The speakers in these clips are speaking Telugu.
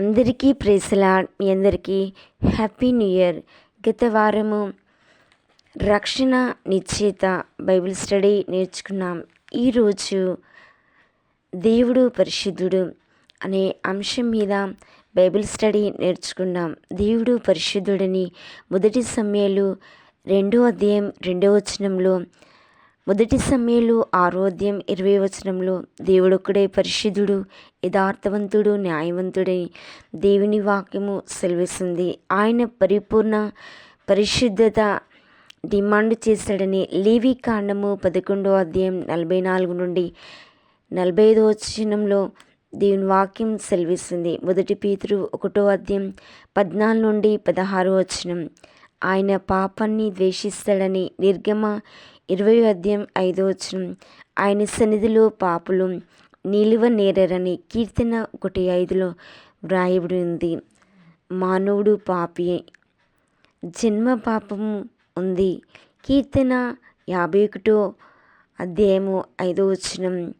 అందరికీ ప్రేసలా మీ అందరికీ హ్యాపీ న్యూ ఇయర్. గత వారము రక్షణ నిశ్చేత బైబిల్ స్టడీ నేర్చుకున్నాం. ఈరోజు దేవుడు పరిశుద్ధుడు అనే అంశం మీద బైబిల్ స్టడీ నేర్చుకున్నాం. దేవుడు పరిశుద్ధుడని మొదటి సమయాలు రెండో అధ్యాయం రెండో వచనంలో మొదటి సమయంలో ఆరోధ్యం ఇరవై వచనంలో దేవుడొక్కడే పరిశుద్ధుడు యథార్థవంతుడు న్యాయవంతుడని దేవుని వాక్యము సెలవిస్తుంది. ఆయన పరిపూర్ణ పరిశుద్ధత డిమాండ్ చేశాడని లేవి కాండము పదకొండో అధ్యాయం నలభై నాలుగు నుండి నలభై ఐదో వచనంలో దేవుని వాక్యం సెలవిస్తుంది. మొదటి పీతురు ఒకటో అధ్యాయం పద్నాలుగు నుండి పదహారు వచనం. ఆయన పాపాన్ని ద్వేషిస్తాడని నిర్గమ ఇరవై అధ్యాయం ఐదో వచ్చిన ఆయన సన్నిధిలో పాపులు నిలువ నేరరని కీర్తన ఒకటి ఐదులో వ్రాయబడి ఉంది. మానవుడు పాపి జన్మ పాపము ఉంది. కీర్తన యాభై ఒకటో అధ్యాయము ఐదో వచనం.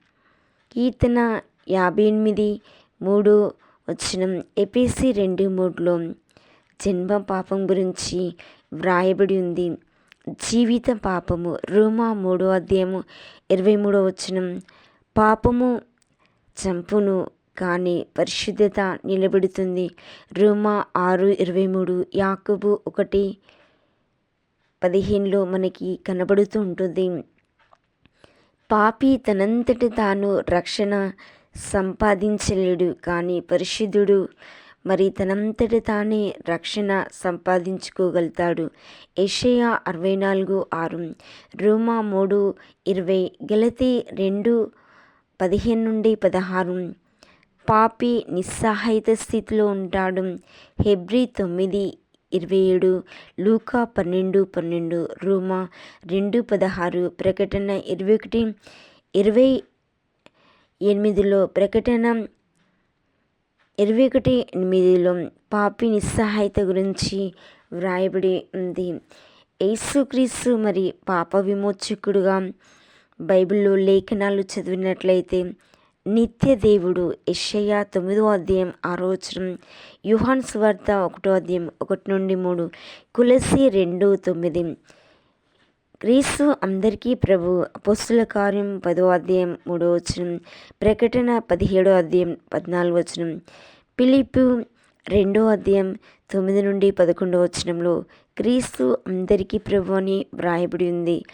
కీర్తన యాభై ఎనిమిది మూడు వచనం. ఎపిసి రెండు మూడులో జన్మ పాపం గురించి వ్రాయబడి ఉంది. జీవిత పాపము. రోమా మూడో అధ్యాయము ఇరవై మూడో వచనం. పాపము చంపును కానీ పరిశుద్ధత నిలబెడుతుంది. రోమా ఆరు ఇరవై మూడు. యాకబు ఒకటి పదిహేనులో మనకి కనబడుతూ ఉంటుంది. పాపి తనంతటి తాను రక్షణ సంపాదించలేడు కానీ పరిశుద్ధుడు మరి తనంతటి తానే రక్షణ సంపాదించుకోగలుగుతాడు. ఏషయా అరవై నాలుగు ఆరు రోమా మూడు ఇరవై గెలతి రెండు పదిహేను నుండి పదహారు. పాపి నిస్సహాయత స్థితిలో ఉంటాడు. హెబ్రి తొమ్మిది ఇరవై ఏడు లూకా పన్నెండు పన్నెండు రూమా రెండు పదహారు. ప్రకటన ఇరవై ఒకటి ఇరవై ఎనిమిదిలో ప్రకటన ఇరవై ఒకటి ఎనిమిదిలో పాపి నిస్సహాయత గురించి వ్రాయబడి ఉంది. యేసుక్రీస్తు మరి పాప విమోచకుడుగా బైబిల్లో లేఖనాలు చదివినట్లయితే నిత్య దేవుడు యషయ తొమ్మిదో అధ్యాయం ఆరోచనం యుహాన్ స్వార్త ఒకటో అధ్యాయం ఒకటి నుండి మూడు కులసి రెండు తొమ్మిది. క్రీస్తు అందరికీ ప్రభు అపోస్తుల కార్యం పదో అధ్యాయం మూడో వచనం ప్రకటన పదిహేడో అధ్యాయం పద్నాలుగు వచనం పిలిపు రెండో అధ్యాయం తొమ్మిది నుండి పదకొండో వచనంలో క్రీస్తు అందరికీ ప్రభు అని వ్రాయబడి ఉంది.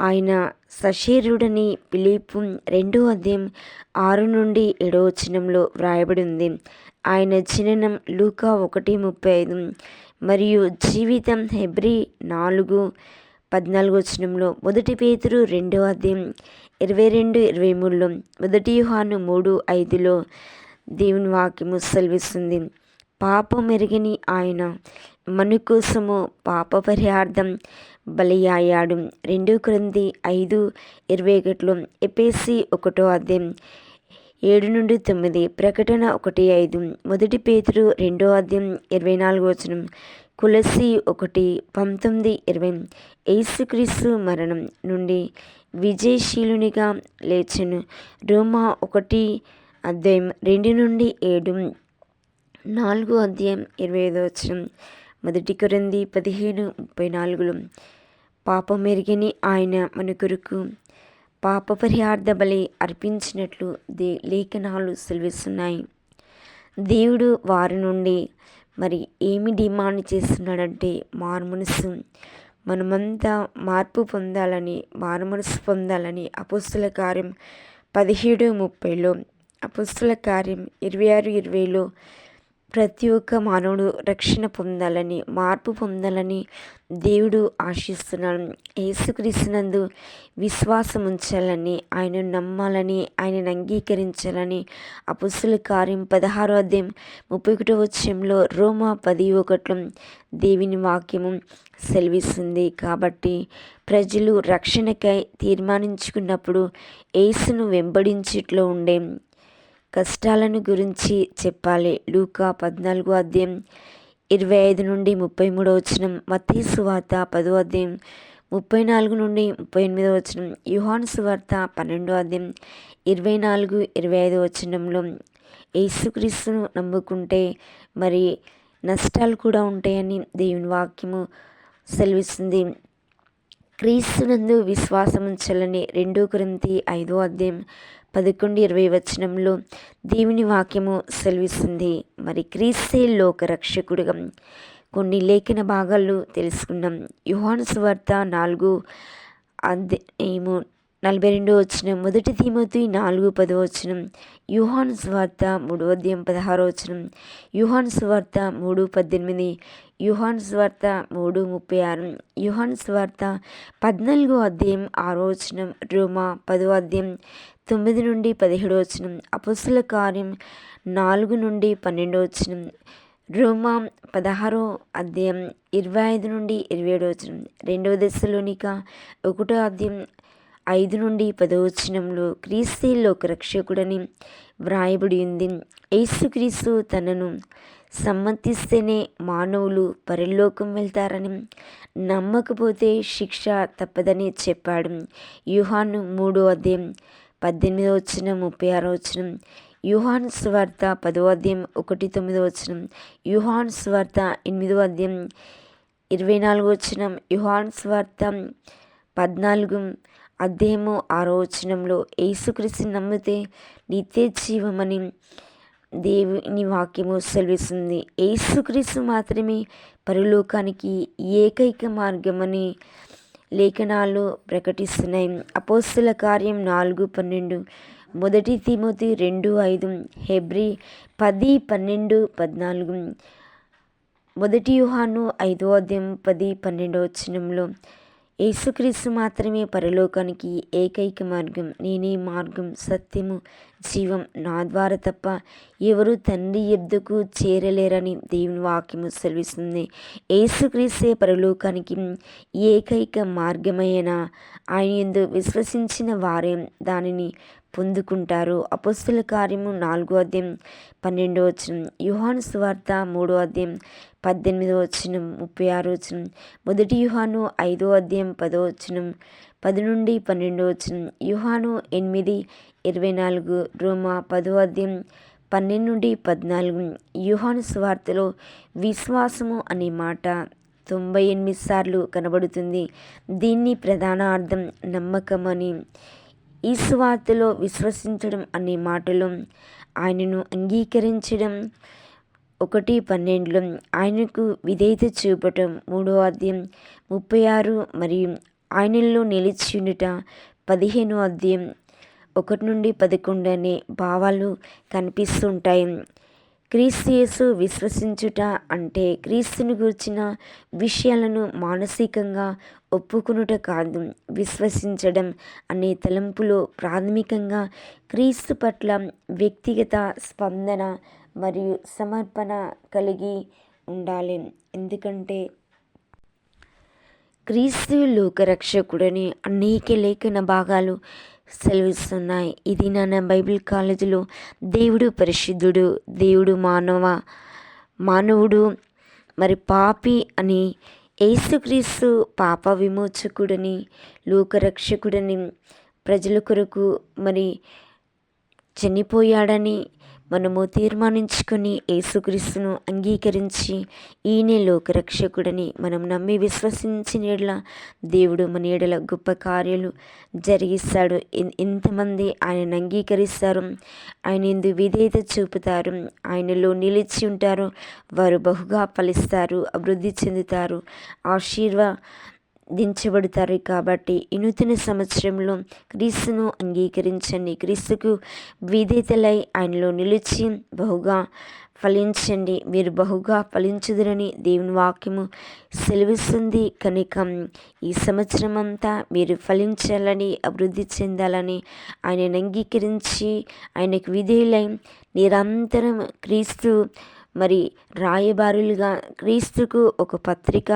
ఆయన సశీరుడని పిలిపు రెండో అధ్యాయం ఆరు నుండి ఏడో వచనంలో వ్రాయబడి ఉంది. ఆయన జననం లూకా ఒకటి ముప్పై ఐదు మరియు జీవితం హెబ్రి నాలుగు పద్నాలుగు వచనంలో మొదటి పేతురు రెండో అధ్యాయం ఇరవై రెండు ఇరవై మూడులో మొదటి యుహాను మూడు ఐదులో దేవుని వాక్యము సెలవిస్తుంది. పాపం ఎరిగిని ఆయన మన కోసము పాప పరిహార్థం బలియాయాడు రెండు క్రింది ఐదు ఇరవై ఒకటిలో ఎపేసి ఒకటో అధ్యాయం ఏడు నుండి తొమ్మిది ప్రకటన ఒకటి ఐదు మొదటి పేతురు రెండో అధ్యాయం ఇరవై నాలుగు వచనం కులసి ఒకటి పంతొమ్మిది ఇరవై ఏసుక్రీస్తు మరణం నుండి విజయశీలునిగా లేచను. రోమా ఒకటి అధ్యాయం రెండు నుండి ఏడు. నాలుగు అధ్యాయం ఇరవై ఐదో వచ్చిన మొదటి కొరంది పదిహేను ముప్పై నాలుగులో పాపం మెరిగిని ఆయన మన కొరకు పాప పరిహార్థ బలి అర్పించినట్లు దే లేఖనాలు సెలవిస్తున్నాయి. దేవుడు వారి నుండి మరి ఏమి డిమాండ్ చేస్తున్నాడంటే మారుమనసు మనమంతా మార్పు పొందాలని మారుమనసు పొందాలని అపుస్తుల కార్యం పదిహేడు ముప్పైలో అపుస్తుల కార్యం ఇరవై ఆరు ఇరవైలో ప్రతి ఒక్క మానవుడు రక్షణ పొందాలని మార్పు పొందాలని దేవుడు ఆశిస్తున్నాడు. యేసుక్రీస్తునందు విశ్వాసం ఉంచాలని ఆయన నమ్మాలని ఆయనను అంగీకరించాలని అపుస్తుల కార్యం పదహారో అధ్యాయం ముప్పై ఒకటో వచ్చంలో రోమా పది ఒకట్లో దేవుని వాక్యము సెలవిస్తుంది. కాబట్టి ప్రజలు రక్షణకై తీర్మానించుకున్నప్పుడు యేసును వెంబడించిట్లో ఉండే కష్టాలను గురించి చెప్పాలి. లూకా పద్నాలుగు అధ్యాయం ఇరవై ఐదు నుండి ముప్పై మూడో వచనం మతీ సువార్త పదో అధ్యాయం ముప్పై నాలుగు నుండి ముప్పై ఎనిమిదో వచనం యుహాన్ సువార్త పన్నెండో అధ్యాయం ఇరవై నాలుగు ఇరవై ఐదో వచనంలో యేసుక్రీస్తును నమ్ముకుంటే మరి నష్టాలు కూడా ఉంటాయని దేవుని వాక్యము సెలవిస్తుంది. క్రీస్తునందు విశ్వాసం ఉంచాలని రెండో క్రింది ఐదో అధ్యాయం పదకొండు ఇరవై వచనంలో దేవుని వాక్యము సెలవిస్తుంది. మరి క్రీస్తే లోక రక్షకుడుగా కొన్ని లేఖన భాగాలు తెలుసుకున్నాం యుహాను సువార్త నాలుగు అధ్యాయము నలభై రెండో వచనం మొదటి తీమతి నాలుగు పదో వచనం యుహాన్ స్వార్త మూడు అధ్యాయం పదహారో వచనం యుహాన్ స్వార్త మూడు పద్దెనిమిది యుహాన్ స్వార్త మూడు ముప్పై ఆరు యుహాన్ స్వార్త పద్నాలుగో అధ్యాయం ఆరో వచనం రోమా పదో అధ్యాయం తొమ్మిది నుండి పదిహేడో వచనం అపుస్తుల కార్యం నాలుగు నుండి పన్నెండు వచనం రోమా పదహారో అధ్యాయం ఇరవై ఐదు నుండి ఇరవై ఏడు వచనం రెండవ దశలోనిక ఒకటో అధ్యాయం ఐదు నుండి పదవచనంలో క్రీస్తుల్లో ఒక రక్షకుడని వ్రాయబడి ఉంది. యేసుక్రీస్తు తనను సమ్మతిస్తేనే మానవులు పరిలోకం వెళ్తారని నమ్మకపోతే శిక్ష తప్పదని చెప్పాడు. యుహాను మూడో అధ్యాయం పద్దెనిమిదో వచ్చిన ముప్పై ఆరో వచ్చిన యుహాన్ స్వార్త పదో అధ్యాయం ఒకటి తొమ్మిదో వచ్చిన యుహాన్ స్వార్త ఎనిమిదో అధ్యాయం ఇరవై నాలుగు వచ్చిన యుహాన్ స్వార్త పద్నాలుగు అధ్యాయము ఆరో వచనంలో యేసుక్రీస్తు నమ్మితే నిత్య జీవమని దేవుని వాక్యము సెలవిస్తుంది. యేసుక్రీస్తు మాత్రమే పరలోకానికి ఏకైక మార్గమని లేఖనాలు ప్రకటిస్తున్నాయి. అపోస్తుల కార్యం నాలుగు పన్నెండు. మొదటి తిమోతి రెండు ఐదు. హెబ్రి పది పన్నెండు పద్నాలుగు. మొదటి వ్యూహాను ఐదో అధ్యాయం పది పన్నెండో వచనంలో యేసుక్రీస్తు మాత్రమే పరలోకానికి ఏకైక మార్గం నేనే మార్గం సత్యము జీవం నా ద్వారా తప్ప ఎవరు తండ్రి ఎద్దుకు చేరలేరని దేవుని వాక్యము సెలవిస్తుంది. యేసుక్రీస్తే పరలోకానికి ఏకైక మార్గమైన ఆయన ఎందు విశ్వసించిన వారే దానిని పొందుకుంటారు. అపస్తుల కార్యము నాలుగో అధ్యాయం పన్నెండో వచ్చిన యుహాను స్వార్త మూడో అధ్యాయం పద్దెనిమిదో వచ్చిన ముప్పై ఆరో వచ్చిన మొదటి యుహాను ఐదో అధ్యాయం పదో వచ్చిన పది నుండి పన్నెండో వచ్చిన యుహాను ఎనిమిది ఇరవై నాలుగు రోమా పదో అధ్యాయం పన్నెండు నుండి పద్నాలుగు. యుహాను స్వార్తలో విశ్వాసము అనే మాట తొంభై ఎనిమిది సార్లు కనబడుతుంది. దీన్ని ప్రధాన అర్థం నమ్మకం అని ఈ స్వార్థలో విశ్వసించడం అనే మాటలు ఆయనను అంగీకరించడం ఒకటి పన్నెండులో ఆయనకు విధేయత చూపటం మూడో అధ్యాయం ముప్పై ఆరు మరియు ఆయనలో నిలిచి ఉండుట పదిహేను అధ్యాయం ఒకటి నుండి పదకొండు అనే భావాలు కనిపిస్తుంటాయి. క్రీస్తుయేసు విశ్వసించుట అంటే క్రీస్తుని గూర్చిన విషయాలను మానసికంగా ఒప్పుకునుట కాదు విశ్వసించడం అనే తలంపులో ప్రాథమికంగా క్రీస్తు పట్ల వ్యక్తిగత స్పందన మరియు సమర్పణ కలిగి ఉండాలి. ఎందుకంటే క్రీస్తు లోకరక్షకుడని అనేక లేఖన భాగాలు సెలవిస్తున్నాయి. ఇది నా బైబిల్ కాలేజీలో దేవుడు పరిశుద్ధుడు దేవుడు మానవ మానవుడు మరి పాపి అని యేసుక్రీస్తు పాప విమోచకుడని లోకరక్షకుడని ప్రజల కొరకు మరి చనిపోయాడని మనము తీర్మానించుకొని యేసుక్రీస్తును అంగీకరించి ఈయనే లోకరక్షకుడని మనం నమ్మి విశ్వసించిన దేవుడు మన ఎడల గొప్ప కార్యాలు జరిగిస్తాడు. ఎంతమంది ఆయన అంగీకరిస్తారు. ఆయన ఎందు విధేయత చూపుతారు. ఆయనలో నిలిచి ఉంటారు. వారు బహుగా ఫలిస్తారు. అభివృద్ధి చెందుతారు. ఆశీర్వ దించబడతారు కాబట్టి ఈ నూతన సంవత్సరంలో క్రీస్తును అంగీకరించండి. క్రీస్తుకు విధేతలై ఆయనలో నిలిచి బహుగా ఫలించండి. మీరు బహుగా ఫలించుదురని దేవుని వాక్యము సెలవిస్తుంది. కనుక ఈ సంవత్సరం అంతా మీరు ఫలించాలని అభివృద్ధి చెందాలని ఆయనను అంగీకరించి ఆయనకు విధేయులై నిరంతరం క్రీస్తు మరి రాయబారులుగా క్రీస్తుకు ఒక పత్రిక